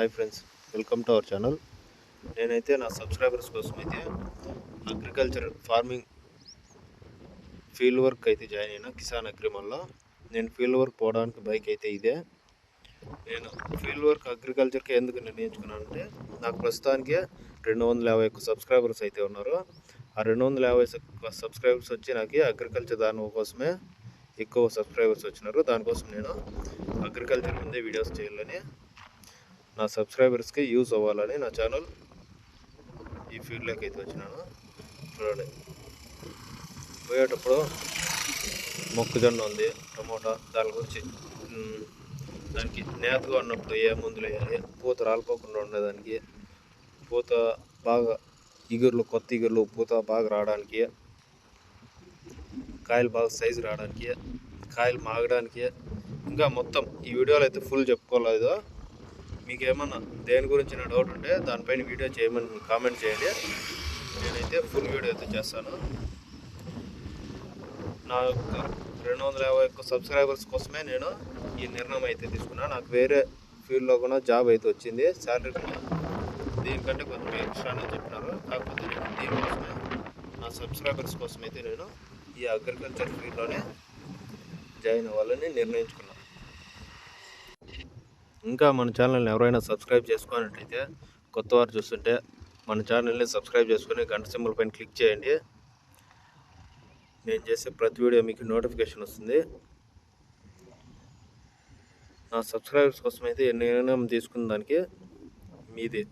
Hi friends welcome to our channel. నేనైతే నా subscribers కోసం అయితే అగ్రికల్చర్ ఫార్మింగ్ ఫీల్డ్ వర్క్ అయితే జాయిన్ అయినా కిసాన్ అగ్రిమల్లో. నేను ఫీల్డ్ వర్క్ పోవడానికి బైక్ అయితే ఇదే. నేను ఫీల్డ్ వర్క్ అగ్రికల్చర్కి ఎందుకు నిర్ణయించుకున్నాను అంటే నాకు ప్రస్తుతానికి రెండు వందల యాభై ఒక్క సబ్స్క్రైబర్స్ అయితే ఉన్నారు. ఆ రెండు వందల యాభై సబ్స్క్రైబర్స్ వచ్చి నాకు అగ్రికల్చర్ దాని కోసమే ఎక్కువ సబ్స్క్రైబర్స్ వచ్చినారు. దానికోసం నేను అగ్రికల్చర్ ముందే వీడియోస్ చేయాలని నా సబ్స్క్రైబర్స్కి యూజ్ అవ్వాలని నా ఛానల్ ఈ ఫీల్డ్లోకి అయితే వచ్చినాను. చూడండి. పోయేటప్పుడు మొక్కజొన్న ఉంది టమోటా దాని గురించి దానికి నేతగా ఉన్నప్పుడు ఏ మందులు వేయాలి పూత రాలిపోకుండా ఉండేదానికి పూత బాగా ఇగుర్లు కొత్త ఇగుర్లు పూత బాగా రావడానికి కాయలు బాగా సైజు రావడానికి కాయలు మాగడానికి ఇంకా మొత్తం ఈ వీడియోలో అయితే ఫుల్ చెప్పుకోలేదు. మీకు ఏమన్నా దేని గురించి నా డౌట్ ఉంటే దానిపైన వీడియో చేయమని కామెంట్ చేయండి. నేనైతే ఫుల్ వీడియో అయితే చేస్తాను. నా యొక్క రెండు వందల యాభై ఒక్క సబ్స్క్రైబర్స్ కోసమే నేను ఈ నిర్ణయం అయితే తీసుకున్నాను నాకు వేరే ఫీల్డ్లో కూడా జాబ్ అయితే వచ్చింది. శాలరీ కూడా దీనికంటే కొంచెం ఎక్స్ట్రా అని చెప్పినారు. కాకపోతే దీనికోసమే నా సబ్స్క్రైబర్స్ కోసం అయితే నేను ఈ అగ్రికల్చర్ ఫీల్డ్లోనే జాయిన్ అవ్వాలని నిర్ణయించుకున్నాను ఇంకా మన ఛానల్ని ఎవరైనా సబ్స్క్రైబ్ చేసుకున్నట్లయితే కొత్త వారు చూస్తుంటే మన ఛానల్ని సబ్స్క్రైబ్ చేసుకొని గంట సింబల్ పైన క్లిక్ చేయండి. నేను చేసే ప్రతి వీడియో మీకు నోటిఫికేషన్ వస్తుంది. నా సబ్స్క్రైబర్స్ కోసం అయితే నిర్ణయం తీసుకున్న దానికి మీది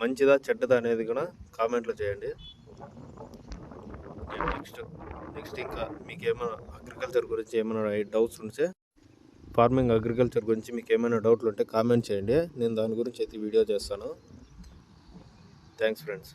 మంచిదా చెడ్డదా అనేది కూడా కామెంట్లో చేయండి. నెక్స్ట్ నెక్స్ట్ ఇంకా మీకు ఏమైనా అగ్రికల్చర్ గురించి ఏమైనా డౌట్స్ ఉంటే ఫార్మింగ్ అగ్రికల్చర్ గురించి మీకు ఏమైనా డౌట్లు ఉంటే కామెంట్ చేయండి. నేను దాని గురించి అయితే వీడియో చేస్తాను. Thanks friends.